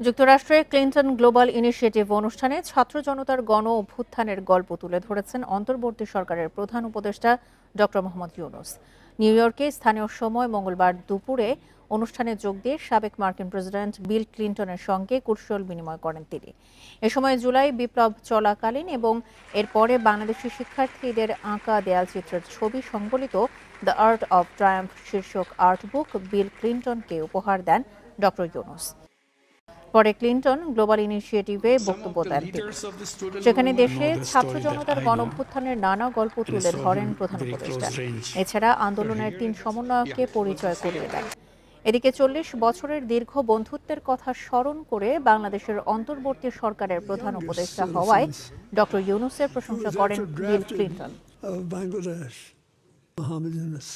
যুক্তরাষ্ট্রের Clinton global initiative অনুষ্ঠানে ছাত্র জনতার গণ অভ্যুত্থানের গল্প তুলে ধরেছেন অন্তর্বর্তী সরকারের প্রধান উপদেষ্টা ডক্টর মোহাম্মদ ইউনুস। নিউ ইয়র্কে স্থানীয় সময় মঙ্গলবার দুপুরে অনুষ্ঠানে যোগ দিয়ে সাবেক মার্কিন প্রেসিডেন্ট বিল ক্লিন্টনের সঙ্গে কুশল বিনিময় করেন তিনি। এ সময় জুলাই বিপ্লব চলাকালীন এবং এরপরে বাংলাদেশি শিক্ষার্থীদের আঁকা দেয়ালচিত্রের ছবি সংবলিত দ্য আর্ট অব ট্রায়াম্প শীর্ষক আর্ট বুক বিল ক্লিন্টনকে উপহার দেন ডক্টর ইউনুস। পরে ক্লিন্টন গ্লোবাল ইনিশিয়েটিভে বক্তব্য দেন। সেখানে দেশে ছাত্র জনতার গণঅভ্যুত্থানের নানা গল্প তুলে ধরেন প্রধান উপদেষ্টা। এছাড়া আন্দোলনের তিন সমন্বয়ককে পরিচয় করিয়ে দেন। এদিকে চল্লিশ বছরের দীর্ঘ বন্ধুত্বের কথা স্মরণ করে বাংলাদেশের অন্তর্বর্তী সরকারের প্রধান উপদেষ্টা হওয়ায় ডক্টর ইউনুসের প্রশংসা করেন বিল ক্লিন্টন। Yunus.